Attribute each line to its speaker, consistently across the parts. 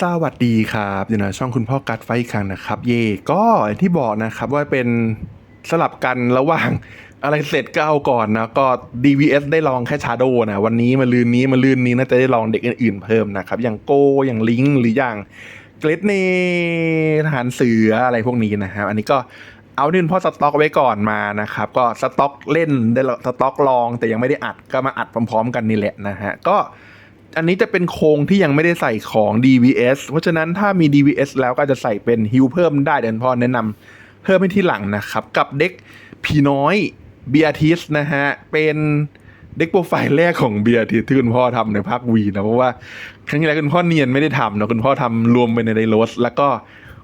Speaker 1: สวัสดีครับอยู่ในช่องคุณพ่อกัดไฟอีกครั้งนะครับ เย่ก็อที่บอกนะครับว่าเป็นสลับกันระหว่างอะไรเสร็จก็เอาก่อนนะ ก็ DVS ได้ลองแค่ชาโดนะวันนี้มาลืนนี้มาลืนนี้น่าจะได้ลองเด็กอื่นๆเพิ่มนะครับ อย่างโกอย่างลิงหรืออย่างเกรดเนทหารเสืออะไรพวกนี้นะครับอันนี้ก็เอาที่คุณพ่อสต็อกไว้ก่อนมานะครับ ก็สต็อกเล่นได้สต็อกลองแต่ยังไม่ได้อัดก็มาอัดพร้อม ๆ กันนี่แหละนะฮะก็ อันนี้จะเป็นโครงที่ยังไม่ได้ใส่ของ DVS เพราะฉะนั้นถ้ามี DVS แล้วก็จะใส่เป็นฮิลเพิ่มได้เดี๋ยวพ่อแนะนำเพิ่มให้ที่หลังนะครับ กับเด็กผีน้อยเบียทิสนะฮะ เป็นเด็กโปรไฟล์แรกของเบียทิสที่คุณพ่อทำในภาควีนะ เพราะว่าครั้งที่แล้วคุณพ่อเนียนไม่ได้ทำเนาะคุณพ่อทำรวมไปในไดโรสแล้วก็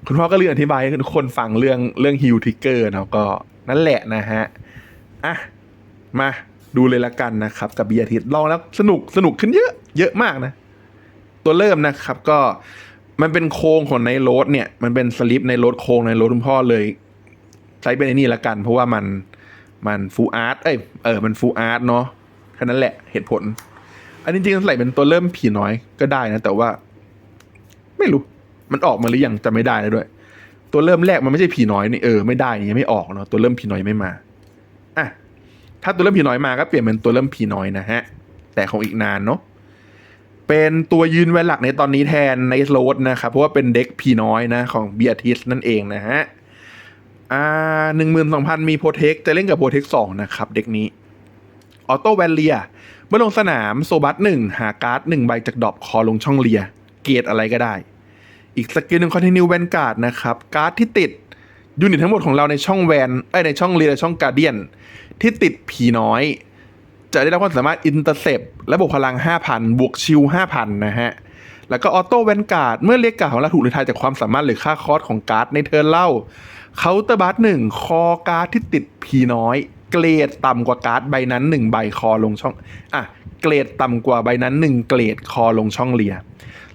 Speaker 1: คุณพ่อก็เลือกอธิบายให้ทุกคนฟังเรื่องเรื่องฮิลทิกเกอร์เนาะก็นั่นแหละนะฮะอะมา ดูเลยละกันนะครับ กับเบียร์ทิตลองแล้วสนุกสนุกขึ้นเยอะ เยอะมากนะ ตัวเริ่มนะครับก็มันเป็นโครงของในรดเนี่ย มันเป็นสลิปในรดโครงในรดคุณพ่อเลย ใช้เป็นไอ้นี่ละกัน เพราะว่ามันมันฟูอาร์ตเอ้ยเออมันฟูอาร์ตเนาะแค่นั้นแหละเหตุผล อันนี้จริงๆใส่เป็นตัวเริ่มผีน้อยก็ได้นะ แต่ว่า ไม่รู้ มันออกมาหรือยังจะไม่ได้แล้วด้วย ตัวเริ่มแรกมันไม่ใช่ผีน้อยนี่เออไม่ได้นี่ยังไม่ออกเนาะตัวเริ่มผีน้อยไม่มาอะ ถ้าตัวเริ่มผีน้อยมาก็เปลี่ยนเป็นตัวเริ่มผีน้อยนะฮะ แต่คงอีกนานเนาะเป็นตัวยืนแวนหลักในตอนนี้แทนในโรดนะครับ เพราะว่าเป็นเด็กผีน้อยนะของเบียทิสนั่นเองนะฮะ อ่าหนึ่งหมื่นสองพันมีโปรเทคจะเล่นกับโปรเทคสองนะครับ เด็กนี้ออโต้แวนเลียเมื่อลงสนามโซบัสหนึ่งหาการ์ดหนึ่งใบจากดอปคอลงช่องเลีย เกรดอะไรก็ได้ อีกสกิลหนึ่งคอนติเนียแวนการ์ดนะครับ การ์ดที่ติดยูนิตทั้งหมดของเราในช่องแวนเอ้ยในช่องเลียและช่องการเดียน ที่ติดผีน้อย จะได้รับความสามารถอินเตอร์เซปและบวกพลัง 5,000 บวกชิล5,000 นะฮะ แล้วก็ออโต้แวนการ์ด เมื่อเรียกการ์ดของเราถูกรีไทายจากความสามารถหรือค่าคอสของการ์ดในเทิร์นเล่าเคาน์เตอร์บัสหนึ่งคอการ์ดที่ติดผีน้อย เกรดต่ำกว่าการ์ดใบนั้น 1 ใบคอลงช่อง อะ เกรดต่ำกว่าใบนั้น 1 เกรดคอลงช่องเลีย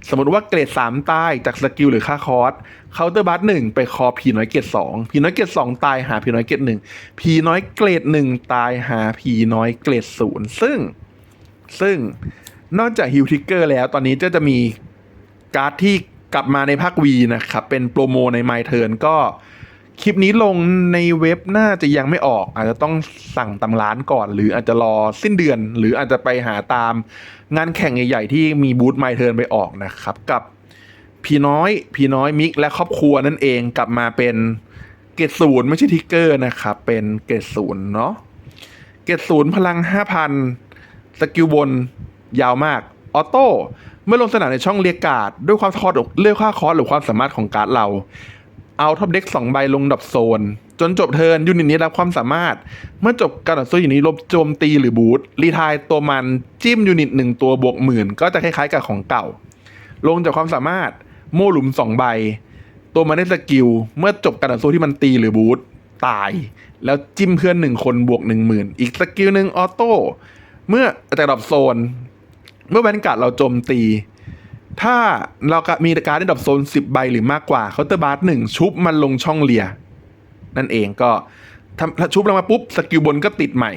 Speaker 1: สมมติว่าเกรด 3 ตายจากสกิลหรือค่าคอร์สเคาน์เตอร์บัสหนึ่งไปคอผีน้อยเกรดสองผีน้อยเกรดสองตายหาผีน้อยเกรดหนึ่งผีน้อยเกรดหนึ่งตายหาผีน้อยเกรดศูนย์ซึ่งซึ่งนอกจากฮิวทิกเกอร์แล้วตอนนี้ก็จะมีการ์ดที่กลับมาในภาควีนะครับ เป็นโปรโมในไมเทิร์นก็ คลิปนี้ลงในเว็บน่าจะยังไม่ออก อาจจะต้องสั่งตำร้านก่อน หรืออาจจะรอสิ้นเดือน หรืออาจจะไปหาตามงานแข่งใหญ่ๆที่มีบูธ My Turn ไปออกนะครับ กับพี่น้อยพี่น้อยมิกและครอบครัวนั่นเองกลับมาเป็นเกรดศูนย์ไม่ใช่ทิกเกอร์นะครับ เป็นเกรดศูนย์เนาะเกรดศูนย์พลัง5,000สกิลบนยาวมากออโต้เมื่อลงสนามในช่องเรียกการ์ดด้วยความคอร์ดเลือกค่าคอร์สหรือความสามารถของการ์ดเรา เอาท็อปเด็กสองใบลงดับโซน จนจบเทิร์นยูนิตนี้รับความสามารถ เมื่อจบการต่อสู้ยูนิตลบโจมตีหรือบูทรีทายตัวมันจิ้มยูนิตหนึ่งตัวบวกหมื่นก็จะคล้ายๆกับของเก่า ลงจากความสามารถโม่หลุมสองใบ ตัวมันได้สกิล เมื่อจบการต่อสู้ที่มันตีหรือบูทตาย แล้วจิ้มเพื่อนหนึ่งคนบวกหนึ่งหมื่นอีกสกิลหนึ่งออโต้เมื่อจากดับโซน เมื่อแวนการ์ดเราโจมตี ถ้าเราก็มีการ์ดในดับโซน 10 ใบหรือมากกว่าเคาน์เตอร์บาร์หนึ่งชุบมันลงช่องเลีย นั่นเองก็ทำถ้าชุบลงมาปุ๊บสกิลบนก็ติดใหม่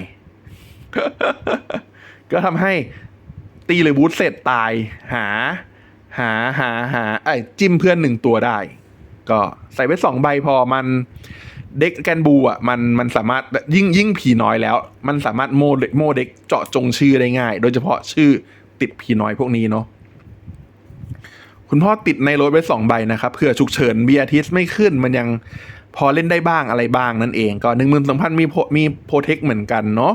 Speaker 1: ก็ทำให้ตีหรือบูทเสร็จตายหา หาหาหาไอ้จิ้มเพื่อนหนึ่งตัวได้ ก็ใส่ไว้สองใบพอมันเด็กแกนบูอะมันมันสามารถยิ่งยิ่งผีน้อยแล้ว มันสามารถโมเด็กโมเด็กเจาะจงชื่อได้ง่าย โดยเฉพาะชื่อติดผีน้อยพวกนี้เนาะ คุณพ่อติดในรถไว้สองใบนะครับเผื่อฉุกเฉินเบียทิสไม่ขึ้นมันยังพอเล่นได้บ้างอะไรบ้างนั่นเอง ก็หนึ่งหมื่นสองพันมีมีโปรเทคเหมือนกันเนาะ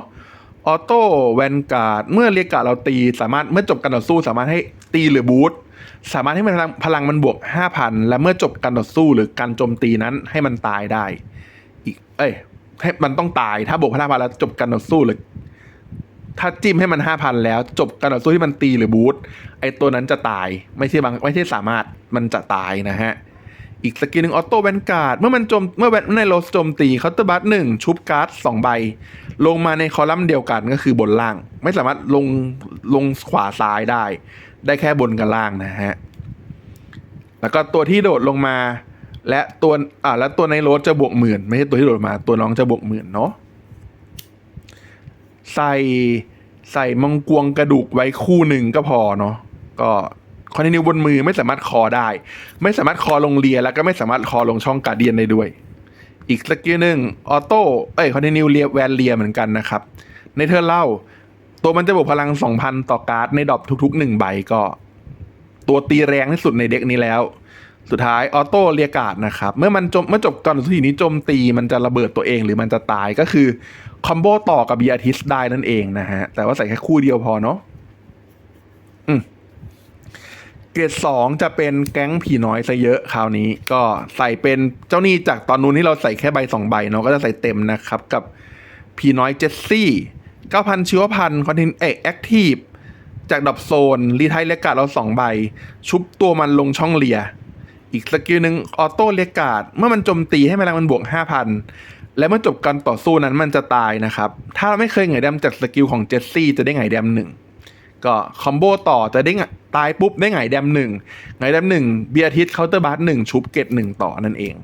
Speaker 1: ออโต้แวนการ์ดเมื่อเรียกการ์ดเราตี สามารถเมื่อจบการต่อสู้ สามารถให้ตีหรือบูทสามารถให้มันพลังพลังมันบวกห้าพันและเมื่อจบการต่อสู้หรือการโจมตีนั้นให้มันตายได้ อีก เอ้ยให้มันต้องตายถ้าบวกพลังพันแล้วจบการต่อสู้หรือ ถ้าจิ้มให้มันห้าพันแล้ว จบการต่อสู้ที่มันตีหรือบูทไอตัวนั้นจะตายไม่ใช่บางไม่ใช่สามารถมันจะตายนะฮะ อีกสกิลหนึ่งออโต้แวนการ์ดเมื่อมันโจมเมื่อแวนในโรสโจมตีเคาน์เตอร์บัสหนึ่งชุบการ์ดสองใบ ลงมาในคอลัมน์เดียวกันก็คือบนล่าง ไม่สามารถลงลงขวาซ้ายได้ ได้แค่บนกับล่างนะฮะ แล้วก็ตัวที่โดดลงมา และตัวอ่าแล้วตัวในโรสจะบวกหมื่นไม่ใช่ตัวที่โดดมา ตัวน้องจะบวกหมื่นเนาะ ใส่ใส่มังกวงกระดูกไว้คู่หนึ่งก็พอเนาะก็คอนติเนียบนมือไม่สามารถคอได้ ไม่สามารถคอลงเรียแล้วก็ไม่สามารถคอลงช่องกาเดียนได้ด้วย อีกสกิลหนึ่งออโต้เอ้ยคอนติเนียเรียแวนเรียเหมือนกันนะครับ ในเทอร์เล่า ตัวมันจะบวกพลัง 2,000 ต่อการ์ดในดอปทุกๆ1ใบก็ ตัวตีแรงที่สุดในเด็กนี้แล้ว สุดท้ายออโต้เรียกาดนะครับ เมื่อมันจมเมื่อจบก่อนสุดทีนี้โจมตีมันจะระเบิดตัวเองหรือมันจะตายก็คือ คอมโบต่อกับบีอาทิสได้นั่นเองนะฮะ แต่ว่าใส่แค่คู่เดียวพอเนาะอืมเกรดสองจะเป็นแก๊งผีน้อยซะเยอะคราวนี้ ก็ใส่เป็นเจ้าหนี้จากตอนนู้นที่เราใส่แค่ใบสองใบเนาะก็จะใส่เต็มนะครับ กับผีน้อยเจสซี่เก้าพันชีวพันคอนเทนเอกแอคทีฟจากดับโซน รีไทยเลกาดเราสองใบ ชุบตัวมันลงช่องเลีย อีกสกิลหนึ่งออโต้เรียกาดเมื่อมันโจมตีให้แมลงมันบวก5,000 และเมื่อจบการต่อสู้นั้นมันจะตายนะครับ ถ้าเราไม่เคยไงแดมจากสกิลของเจสซี่จะได้ไงแดมหนึ่งก็คอมโบต่อจะได้ตายปุ๊บได้ไงแดมหนึ่งไงแดมหนึ่งเบียร์ทิสเคาน์เตอร์บาร์หนึ่งชุบเกตหนึ่งต่อนั่นเอง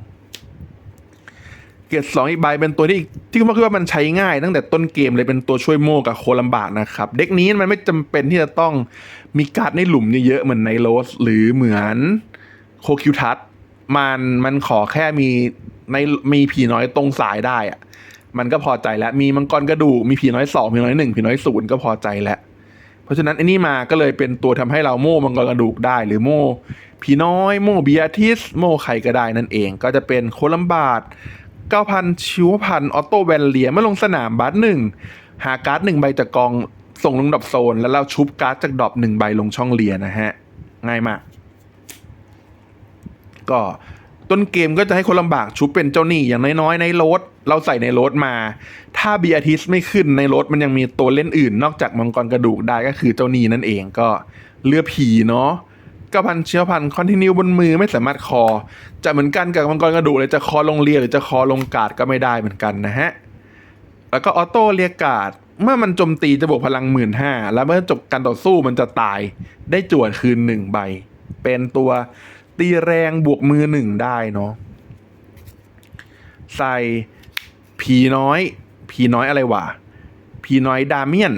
Speaker 1: เกตสองอีกใบเป็นตัวที่ที่ผมคิดว่ามันใช้ง่าย ตั้งแต่ต้นเกมเลยเป็นตัวช่วยโม่กับโคลัมบากนะครับ เด็กนี้มันไม่จำเป็นที่จะต้องมีการ์ดในหลุมเยอะๆเหมือนในโรสหรือเหมือนโคคิวทัสมันมันขอแค่มี ในมีผีน้อยตรงสายได้อะมันก็พอใจแล้ว มีมังกรกระดูกมีผีน้อยสองผีน้อยหนึ่งผีน้อยศูนย์ก็พอใจแล้ว เพราะฉะนั้นไอ้นี่มาก็เลยเป็นตัวทำให้เราโม่มังกรกระดูกได้ หรือโม่ผีน้อยโม่เบียทิสโม่ใครก็ได้นั่นเอง ก็จะเป็นโคลัมบาด9,000ชิวพันออโต้แวนเลียเมื่อลงสนามบัสหนึ่งหาการ์ดหนึ่งใบจากกองส่งลงดรอปโซน แล้วเราชุบการ์ดจากดรอปหนึ่งใบลงช่องเลียนะฮะง่ายมาก ก็ ต้นเกมก็จะให้คนลำบากชุบเป็นเจ้าหนี้อย่างน้อยๆ ในรถเราใส่ในรถมา ถ้าเบียทิสไม่ขึ้นในรถมันยังมีตัวเล่นอื่น นอกจากมังกรกระดูกได้ก็คือเจ้าหนี้นั่นเองก็เลือผีเนาะกพันเชื้อพันคอนติเนียบนมือไม่สามารถคอ จะเหมือนกันกับมังกรกระดูกเลยจะคอลงเรียหรือจะคอลงกาดก็ไม่ได้เหมือนกันนะฮะแล้วก็ออโต้เรียกาดเมื่อมันโจมตีจะบวกพลังหมื่นห้าแล้วเมื่อจบการต่อสู้มันจะตายได้จวดคืนหนึ่งใบ เป็นตัว ตีแรงบวกมือหนึ่งได้เนาะใส่ผีน้อย ผีน้อยอะไรวะ ผีน้อยดาเมียน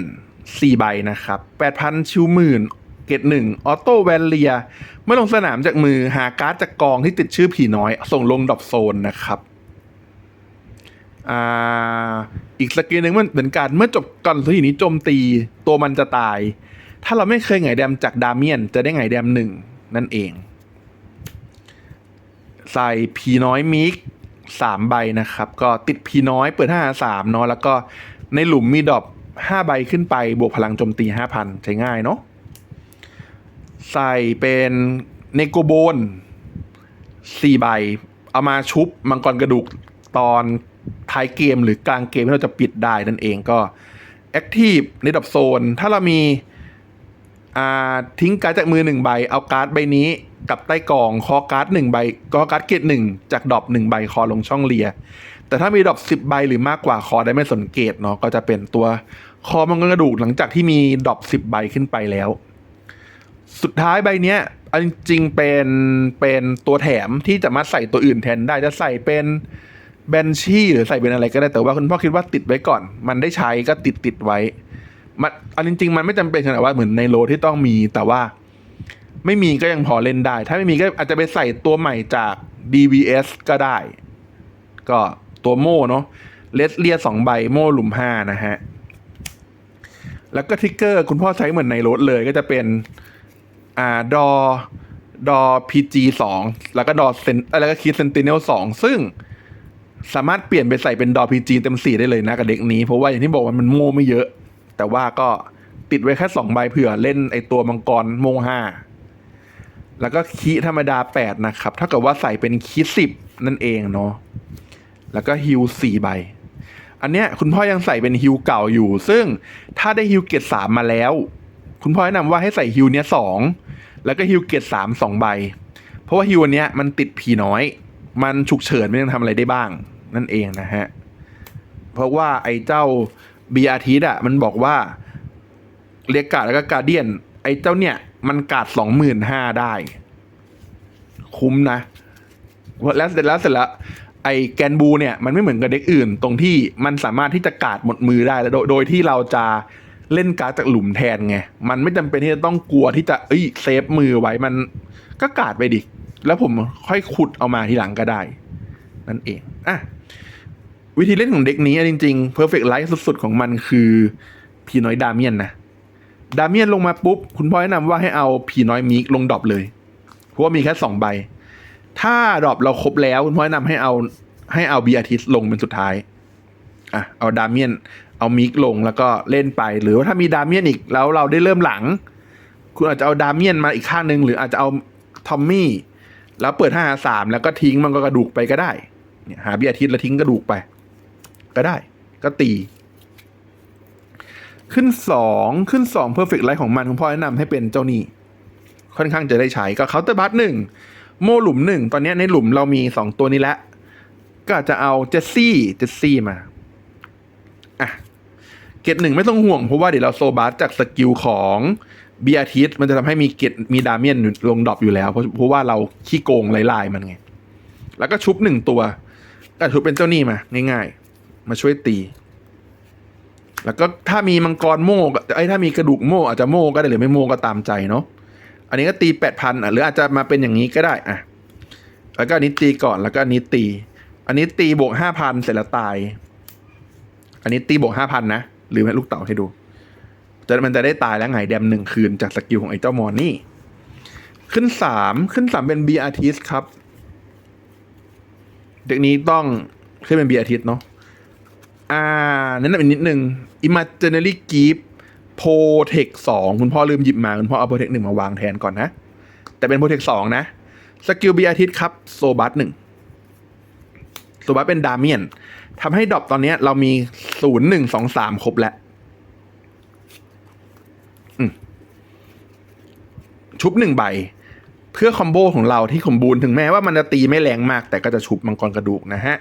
Speaker 1: สี่ใบนะครับแปดพันชิวหมื่นเกตหนึ่งออโต้แวนเลียเมื่อลงสนามจากมือหาการ์ดจากกองที่ติดชื่อผีน้อย ส่งลงดรอปโซนนะครับอ่าอีกสกิลหนึ่งมันเหมือนกันเมื่อจบก่อนทีนี้โจมตีตัวมันจะตาย ถ้าเราไม่เคยไงแดมจากดาเมียนจะได้ไงแดมหนึ่งนั่นเอง ใส่พีน้อยมิกสามใบนะครับ ก็ติดพีน้อยเปิดห้าสามเนาะแล้วก็ในหลุมมีดอปห้าใบขึ้นไปบวกพลังโจมตีห้าพันใช้ง่ายเนาะใส่เป็นเนโกโบนสี่ใบ เอามาชุบมังกรกระดูกตอนท้ายเกมหรือกลางเกมที่เราจะปิดได้นั่นเองก็แอคทีฟในดับโซน ถ้าเรามีอ่าทิ้งการ์ดจากมือหนึ่งใบ เอาการ์ดใบนี้ กับใต้กองคอการ์ดหนึ่งใบก็การ์ดเกตหนึ่งจากดรอปหนึ่งใบคอลงช่องเลีย แต่ถ้ามีดรอปสิบใบหรือมากกว่าคอได้ไม่สนเกตเนาะก็จะเป็นตัวคอมังกรกระดูกหลังจากที่มีดรอปสิบใบขึ้นไปแล้ว สุดท้ายใบเนี้ยจริงๆเป็นเป็นตัวแถมที่จะมาใส่ตัวอื่นแทนได้จะใส่เป็นแบนชี่หรือใส่เป็นอะไรก็ได้แต่ว่าคุณพ่อคิดว่าติดไว้ก่อน มันได้ใช้ก็ติดติดไว้มันเอาจริง ๆ มันไม่จำเป็นขนาดว่าเหมือนในโลที่ต้องมีแต่ว่า ไม่มีก็ยังพอเล่นได้ ถ้าไม่มีก็อาจจะไปใส่ตัวใหม่จาก DVS ก็ได้ ก็ตัวโม่เนาะเลสเลียสองใบโม่หลุมห้านะฮะ แล้วก็ทิกเกอร์คุณพ่อใช้เหมือนในรถเลยก็จะเป็น อ่าดอดอพีจีสองแล้วก็ดอเซนแล้วก็คีเซนติเนลสองซึ่งสามารถเปลี่ยนไปใส่เป็นดอพีจีเต็มสี่ได้เลยนะกับเด็กนี้ เพราะว่าอย่างที่บอกว่ามันโม่ไม่เยอะ แต่ว่าก็ติดไว้แค่สองใบเผื่อเล่นไอตัวมังกรโม่ห้า แล้วก็คีธรรมดาแปดนะครับ เท่ากับว่าใส่เป็นคีสิบนั่นเองเนาะแล้วก็ฮิวสี่ใบ อันเนี้ยคุณพ่อยังใส่เป็นฮิวเก่าอยู่ ซึ่งถ้าได้ฮิวเกตสามมาแล้ว คุณพ่อแนะนำว่าให้ใส่ฮิวเนี้ยสองแล้วก็ฮิวเกตสามสองใบ เพราะว่าฮิวอันเนี้ยมันติดผีน้อย มันฉุกเฉินไม่ต้องทำอะไรได้บ้าง นั่นเองนะฮะ เพราะว่าไอ้เจ้าบีอาทิตอะมันบอกว่าเรียกกาดแล้วก็การเดียน ไอ้เจ้าเนี่ย มันกาดสองหมื่นห้าได้ คุ้มนะแล้วเสร็จแล้วเสร็จแล้วไอ้แกนบูเนี่ยมันไม่เหมือนกับเด็กอื่น ตรงที่มันสามารถที่จะกาดหมดมือได้แล้วโดยโดยที่เราจะเล่นการ์ดจากหลุมแทนไง มันไม่จำเป็นที่จะต้องกลัวที่จะเอ้ยเซฟมือไว้มันก็กาดไปดิ แล้วผมค่อยขุดเอามาทีหลังก็ได้ นั่นเอง อะ วิธีเล่นของเด็กนี้จริงๆ Perfect Life สุดๆ ของมันคือ พีน้อยดาเมียนนะ ดาเมียนลงมาปุ๊บ คุณพ่อแนะนำว่าให้เอาพีน้อยมิกลงดรอปเลย เพราะว่ามีแค่สองใบ ถ้าดรอปเราครบแล้ว คุณพ่อแนะนำให้เอาให้เอาบีอาทิสลงเป็นสุดท้ายอะเอาดาเมียนเอามิกลงแล้วก็เล่นไป หรือว่าถ้ามีดาเมียนอีกแล้วเราได้เริ่มหลัง คุณอาจจะเอาดาเมียนมาอีกข้างหนึ่งหรืออาจจะเอาทอมมี่แล้วเปิดห้าสามแล้วก็ทิ้งมันก็กระดูกไปก็ได้เนี่ยหาบีอาทิตแล้วทิ้งกระดูกไป ก็ได้ ก็ตี ขึ้นสองขึ้นสองเพอร์เฟกต์ไลท์ของมันคุณพ่อแนะนำให้เป็นเจ้านี่ค่อนข้างจะได้ใช้ก็เคาน์เตอร์บัตหนึ่งโมหลุมหนึ่งตอนนี้ในหลุมเรามีสองตัวนี้แล้ว ก็จะเอาเจสซี่เจสซี่มาอะเกตหนึ่งไม่ต้องห่วง เพราะว่าเดี๋ยวเราโซบัสจากสกิลของเบียทิสมันจะทำให้มีเกตมีดาเมียนลงดรอปอยู่แล้ว เพราะเพราะว่าเราขี้โกงลายๆมันไง แล้วก็ชุบหนึ่งตัวก็ชุบเป็นเจ้านี่มา ง่าย ๆ มาช่วยตี แล้วก็ถ้ามีมังกรโม่ก็ไอ้ถ้ามีกระดูกโม่อาจจะโม่ก็ได้หรือไม่โม่ก็ตามใจเนาะอันนี้ก็ตีแปดพันอะหรืออาจจะมาเป็นอย่างนี้ก็ได้อะแล้วก็อันนี้ตีก่อนแล้วก็อันนี้ตี อันนี้ตีบวกห้าพันเสร็จแล้วตาย อันนี้ตีบวกห้าพันนะหรือแม่ลูกเต่าให้ดูจะมันจะได้ตายแล้วไงแดมหนึ่งคืนจากสกิลของไอ้เจ้ามอนนี่ ขึ้นสามขึ้นสามเป็นบีอาร์ทิสครับ เด็กนี้ต้องขึ้นเป็นบีอาร์ทิสเนาะอ่า นั่นนะเป็นนิดนึง Imaginary Gift Protect สองคุณพ่อลืมหยิบมา คุณพ่อเอา Protect หนึ่งมาวางแทนก่อนนะ แต่เป็น Protect สองนะสกิลบีอาร์ทิสครับโซบัสหนึ่งโซบัสเป็นดาเมียนทำให้ดรอปตอนนี้เรามีศูนย์หนึ่งสองสามครบแล้วชุบหนึ่งใบ เพื่อคอมโบของเราที่สมบูรณ์ถึงแม้ว่ามันจะตีไม่แรงมาก แต่ก็จะชุบมังกรกระดูกนะฮะ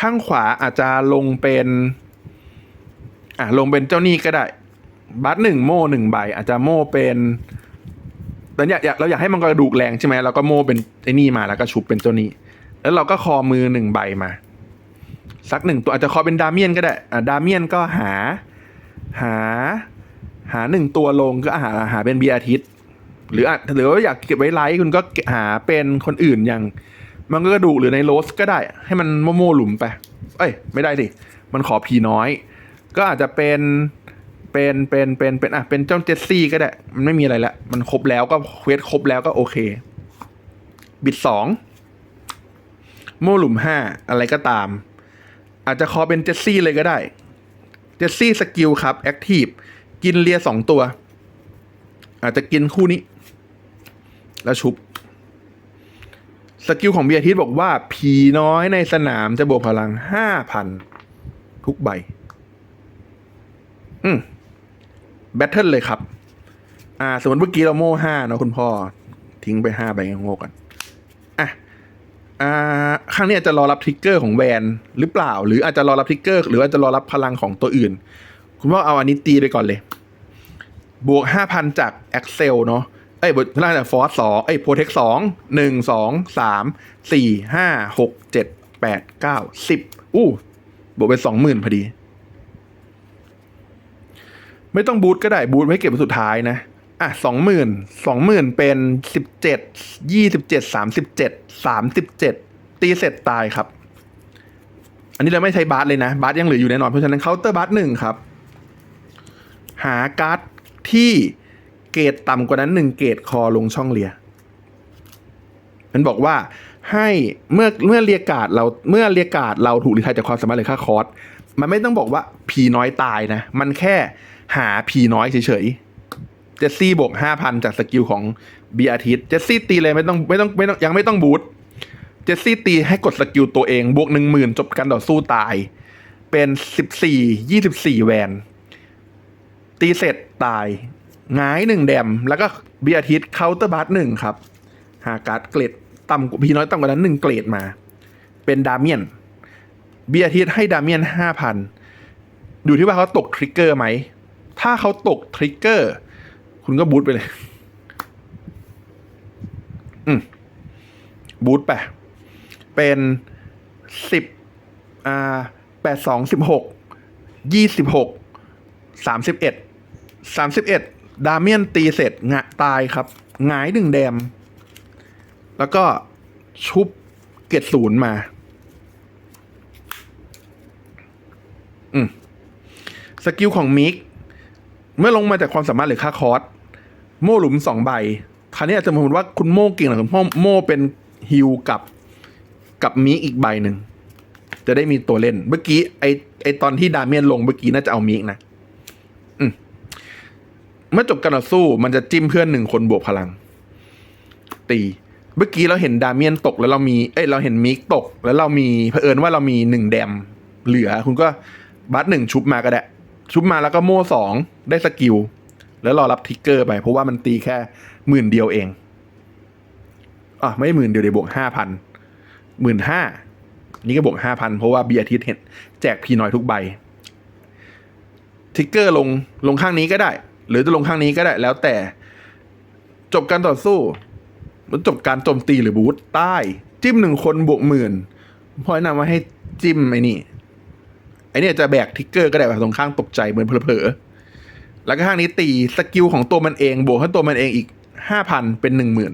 Speaker 1: ข้างขวาอาจจะลงเป็น อะลงเป็นเจ้านี่ก็ได้ บัตหนึ่งโม่หนึ่งใบ อาจจะโม่เป็นแต่อยาอยากเราอยากให้มังกระดูกแรงใช่ไหมเราก็โม่เป็นไอ้นี่มาแล้วก็ชุบเป็นเจ้านี่แล้วเราก็คอมือหนึ่งใบมา สักหนึ่งตัวอาจจะคอเป็นดาเมียนก็ได้อะดาเมียนก็หา หา หาหนึ่งตัวลงก็หาหาเป็นเบียร์อาทิตย์หรืออาจหรือว่าอยากเก็บไว้ไลท์คุณก็หาเป็นคนอื่นอย่าง มันก็กระดูกหรือในโรสก็ได้ ให้มันโม่โม่หลุมไป เอ้ย ไม่ได้สิมันขอพีน้อย ก็อาจจะเป็นเป็นเป็นเป็นเป็นอะเป็นเจ้าเจสซี่ก็ได้ มันไม่มีอะไรละมันครบแล้วก็เควสครบแล้วก็โอเค บิดสองโมหลุมห้าอะไรก็ตาม อาจจะขอเป็นเจสซี่เลยก็ได้ เจสซี่สกิลครับแอคทีฟกินเลียสองตัว อาจจะกินคู่นี้ แล้วชุบสกิลของเบียร์ทิสบอกว่า ผีน้อยในสนามจะบวกพลังห้าพันทุกใบ อืมแบทเทิลเลยครับ อ่า สมมติเมื่อกี้เราโม่ห้าเนาะคุณพ่อ ทิ้งไปห้าใบงงกันอะอ่าครั้งนี้อาจจะรอรับทริกเกอร์ของแวนหรือเปล่า หรืออาจจะรอรับทริกเกอร์หรืออาจจะรอรับพลังของตัวอื่น คุณพ่อเอาอันนี้ตีไปก่อนเลย บวกห้าพันจาก Excel เนาะเอ้ยบวกพลังจากฟอร์สสองเอ้ยโปรเทคสองหนึ่งสองสามสี่ห้าหกเจ็ดแปดเก้าสิบอู้บวกไปสองหมื่นพอดี ไม่ต้องบูทก็ได้บูทไว้เก็บไว้สุดท้ายนะ อะสองหมื่นสองหมื่นเป็นสิบเจ็ดยี่สิบเจ็ดสามสิบเจ็ดสามสิบเจ็ดตีเสร็จตายครับ อันนี้เราไม่ใช้บาสเลยนะบาสยังเหลืออยู่แน่นอนเพราะฉะนั้นเคาน์เตอร์บาสหนึ่งครับ หาการ์ดที่เกรดต่ำกว่านั้นหนึ่งเกรดคอลงช่องเลียมันบอกว่าให้เมื่อเมื่อเรียกการ์ดเราเมื่อเรียกการ์ดเราถูกรีไทายจากความสามารถหรือค่าคอร์สมันไม่ต้องบอกว่าผีน้อยตายนะ มันแค่ หาผีน้อยเฉยๆ เจสซี่บวกห้าพันจากสกิลของบีอาทิตเจสซี่ตีเลยไม่ต้องไม่ต้องไม่ต้องยังไม่ต้องบูทเจสซี่ตีให้กดสกิลตัวเอง บวกหนึ่งหมื่นจบการต่อสู้ตาย เป็นสิบสี่ยี่สิบสี่แวน ตีเสร็จตายหงายหนึ่งแดม แล้วก็เบียร์ทิสเคาน์เตอร์บัสหนึ่งครับ หาการ์ดเกรดต่ำกว่าพีน้อยต่ำกว่านั้นหนึ่งเกรดมา เป็นดาเมียนเบียร์ทิสให้ดาเมียนห้าพันดูที่ว่าเขาตกทริกเกอร์ไหม ถ้าเขาตกทริกเกอร์ คุณก็บูทไปเลย อืมบูทไป เป็นสิบอ่าแปดสองสิบหกยี่สิบหกสามสิบเอ็ดสามสิบเอ็ดดาเมียนตีเสร็จงะตายครับหงายหนึ่งแดม แล้วก็ชุบเกตศูนย์มา อืม สกิลของมิก เมื่อลงมาจากความสามารถหรือค่าคอร์สโม่หลุมสองใบคราวนี้อาจจะมองว่าคุณโม่เก่งหรือคุณพ่อโม่เป็นฮิวกับกับมิกอีกใบหนึ่งจะได้มีตัวเล่น เมื่อกี้ไอไอตอนที่ดาเมียนลงเมื่อกี้น่าจะเอามิกนะอืมเมื่อจบการต่อสู้มันจะจิ้มเพื่อนหนึ่งคนบวกพลัง ตี เมื่อกี้เราเห็นดาเมียนตกแล้วเรามี เอ้ยเราเห็นมิกตก แล้วเรามีเผอิญว่าเรามีหนึ่งแดมเหลือ คุณก็บัตหนึ่งชุบมาก็ได้ ชุบมาแล้วก็โม่สองได้สกิล แล้วรอรับทิกเกอร์ไป เพราะว่ามันตีแค่หมื่นเดียวเองอะไม่หมื่นเดียวเดี๋ยวบวกห้าพันหมื่นห้านี่ก็บวกห้าพันเพราะว่าเบียร์ทิตเห็นแจกพีน้อยทุกใบทิกเกอร์ลงลงข้างนี้ก็ได้ หรือจะลงข้างนี้ก็ได้แล้วแต่จบการต่อสู้แล้วจบการโจมตีหรือบูทใต้ จิ้มหนึ่งคนบวกหมื่นพอแนะนำว่าให้จิ้มไอ้นี่ ไอเนี่ยจะแบกทิกเกอร์ก็ได้แบบตรงข้างตกใจเหมือนเผลอๆแล้วก็ข้างนี้ตีสกิลของตัวมันเองบวกให้ตัวมันเองอีกห้าพันเป็นหนึ่งหมื่น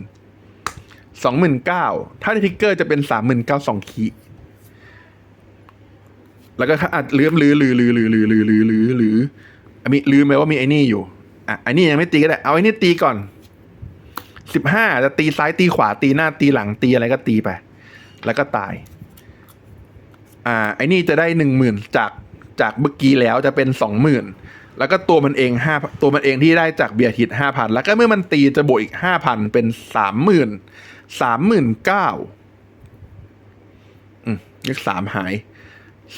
Speaker 1: สองหมื่นเก้าถ้าทิกเกอร์จะเป็นสามหมื่นเก้าสองคีแล้วก็อาจลืมลือลือลือลือลือลือลือลือลือมีลืมไหมว่ามีไอ้นี่อยู่อะไอ้นี่ยังไม่ตีก็ได้เอาไอ้นี่ตีก่อนสิบห้าจะตีซ้ายตีขวาตีหน้าตีหลังตีอะไรก็ตีไป แล้วก็ตาย อ่าไอ้นี่จะได้หนึ่งหมื่นจากจากเมื่อกี้แล้วจะเป็นสองหมื่นแล้วก็ตัวมันเองห้าตัวมันเองที่ได้จากเบียร์ทิตห้าพันแล้วก็เมื่อมันตีจะบวกอีกห้าพันเป็นสามหมื่นสามหมื่นเก้าอืมเลขสามหาย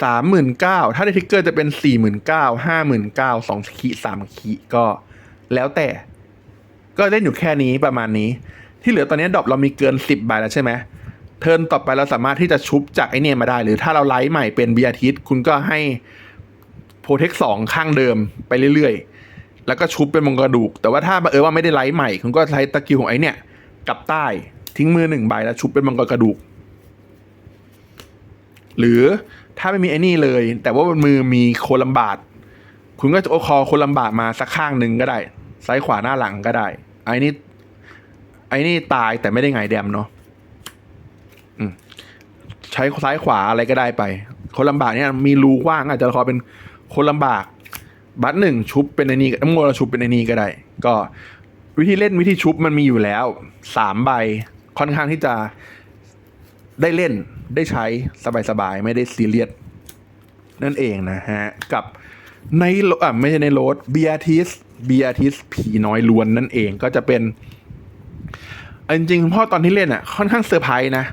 Speaker 1: สามหมื่นเก้าถ้าได้ทิกเกอร์จะเป็นสี่หมื่นเก้าห้าหมื่นเก้าสองขีสามขีก็แล้วแต่ ก็เล่นอยู่แค่นี้ประมาณนี้ ที่เหลือตอนนี้ดรอปเรามีเกินสิบใบแล้วใช่ไหม เทิร์นต่อไปเราสามารถที่จะชุบจากไอเนี่ยมาได้ หรือถ้าเราไลท์ใหม่เป็นเบียร์ทิสคุณก็ให้โปรเทคสองข้างเดิมไปเรื่อยๆ แล้วก็ชุบเป็นมงกระดูก แต่ว่าถ้าเออว่าไม่ได้ไลท์ใหม่ คุณก็ใช้ตะกิวของไอเนี่ยกลับใต้ทิ้งมือหนึ่งใบแล้วชุบเป็นมังกรกระดูก หรือถ้าไม่มีไอ้นี่เลย แต่ว่ามือมีโคลัมบาดคุณก็จะโอคอโคลัมบาดมาสักข้างหนึ่งก็ได้ ซ้ายขวาหน้าหลังก็ได้ ไอ้นี่ไอ้นี่ตายแต่ไม่ได้ไงแดมเนาะ ช้ซ้ายขวาอะไรก็ได้ไป คนลำบากเนี่ยมีรูกว้างอาจจะคอเป็นคนลำบาก บัตหนึ่งชุบเป็นไอ้นี่น้ำมวลชุบเป็นไอ้นี่ก็ได้ ก็วิธีเล่นวิธีชุบมันมีอยู่แล้วสามใบค่อนข้างที่จะได้เล่นได้ใช้สบายๆ ไม่ได้ซีเรียสนั่นเองนะฮะ กับในอะไม่ใช่ในโรดเบียทิสเบียทิสผีน้อยล้วนนั่นเองก็จะเป็นจริงๆพ่อตอนที่เล่นอะค่อนข้างเซอร์ไพรส์นะ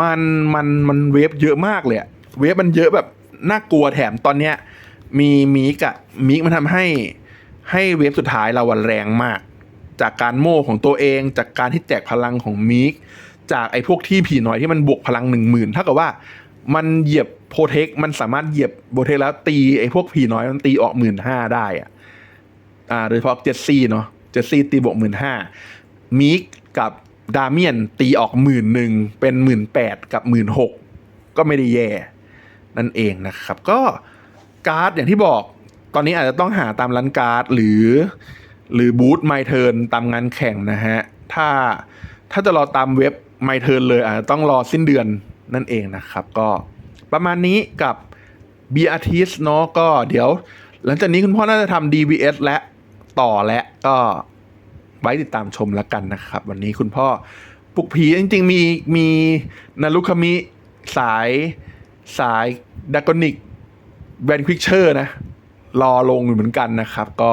Speaker 1: มันมันมันเวฟเยอะมากเลยเวฟมันเยอะแบบน่ากลัวแถมตอนเนี้ย มีมิกอะมิกมันทำให้ให้เวฟสุดท้ายเราวันแรงมาก จากการโม่ของตัวเอง จากการที่แจกพลังของมิกจากไอ้พวกที่ผีน้อยที่มันบวกพลังหนึ่งหมื่นเท่ากับว่ามันเหยียบโปรเทค มันสามารถเหยียบโปรเทคแล้วตีไอ้พวกผีน้อยมันตีออกหมื่นห้าได้อะอ่าโดยเฉพาะเจสซี่เนาะเจสซี่ตีบวกหมื่นห้ามิกกับ ดาเมียนตีออกหมื่นหนึ่งเป็นหมื่นแปดกับหมื่นหกก็ไม่ได้แย่ นั่นเองนะครับ ก็การ์ดอย่างที่บอกตอนนี้อาจจะต้องหาตามร้านการ์ดหรือ หรือบูธไมเทิร์นตามงานแข่งนะฮะ ถ้าถ้าจะรอตามเว็บไมเทิร์นเลยอาจจะต้องรอสิ้นเดือนนั่นเองนะครับ ก็ประมาณนี้กับ b r t s เนาะก็เดี๋ยว หลังจากนี้คุณพ่อน่าจะทำ DVS และต่อและก็ ไว้ติดตามชมแล้วกันนะครับ วันนี้คุณพ่อปลุกผีจริง ๆ มีมีนารุคามิสายสายดากอนิกแวนควิกเชอร์นะ รอลงอยู่เหมือนกันนะครับ ก็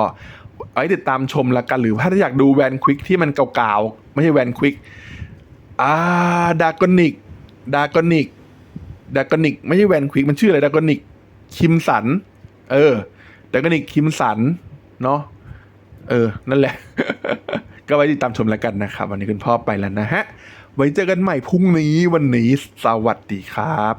Speaker 1: ไว้ติดตามชมแล้วกัน หรือถ้าอยากดูแวนควิกที่มันเก่าๆ ไม่ใช่แวนควิกอ่าดากอนิกดากอนิกดากอนิกไม่ใช่แวนควิกมันชื่ออะไรดากอนิกคิมสัน เออดากอนิกคิมสัน เนาะ เออ นั่นแหละ ก็ไว้ติดตามชมแล้วกันนะครับ วันนี้คุณพ่อไปแล้วนะฮะ ไว้เจอกันใหม่พรุ่งนี้วันนี้สวัสดีครับ